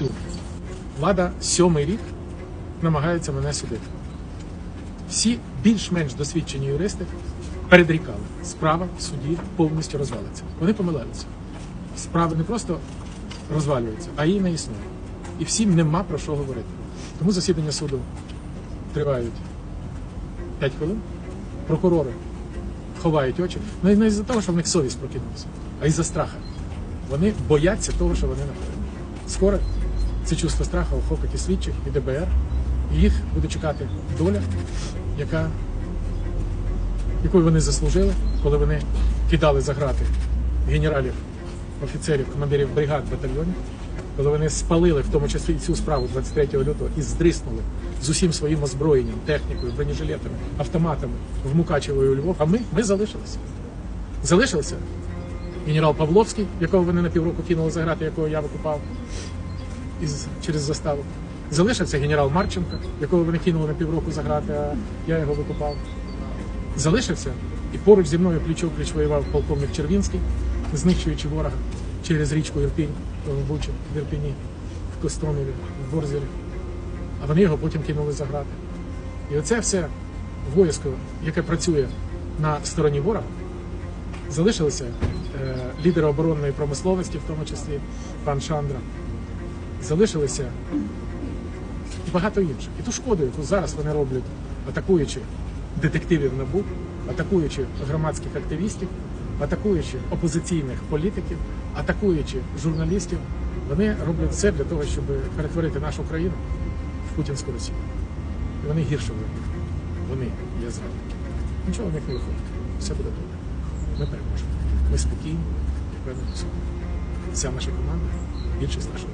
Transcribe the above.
всю. Влада сьомий рік намагається мене судити. Всі більш-менш досвідчені юристи передрікали, справа в суді повністю розвалиться. Вони помилялися. Справа не просто розвалюється, а її не існує. І всім нема про що говорити. Тому засідання суду тривають 5 хвилин. Прокурори ховають очі. Ну і не із-за того, що в них совість прокинулася, а із-за страха. Вони бояться того, що вони находять. Скоро це чувство страху охопить і слідчих, і ДБР. І їх буде чекати доля, яка, якою вони заслужили, коли вони кидали за грати генералів, офіцерів, командирів бригад, батальйонів, коли вони спалили в тому числі цю справу 23 лютого і здриснули з усім своїм озброєнням, технікою, бронежилетами, автоматами в Мукачево і у Львов. А ми, ми залишилися. Залишилися генерал Павловський, якого вони на півроку кинули за грати, якого я викупав із, через заставу. Залишився генерал Марченко, якого вони кинули на півроку за грати, а я його викупав. Залишився і поруч зі мною пліч пліч воював полковник Червінський, знищуючи ворога через річку Ірпінь в Бучі, в Ірпіні, в Костромілі, в Борзілі. А вони його потім кинули за грати. І оце все войско, яке працює на стороні ворога, залишилися е, лідери оборонної промисловості, в тому числі пан Шандра, залишилися і багато інших. І ту шкоду, яку зараз вони роблять, атакуючи детективів НАБУ, атакуючи громадських активістів, атакуючи опозиційних політиків, атакуючи журналістів, вони роблять все для того, щоб перетворити нашу країну в путінську Росію. І вони гірше роблять. Вони є зрадники. Нічого в них не виходить. Все буде добре. Ми переможемо. Ми спокійні, як певно, Вся наша команда, більшість нашого.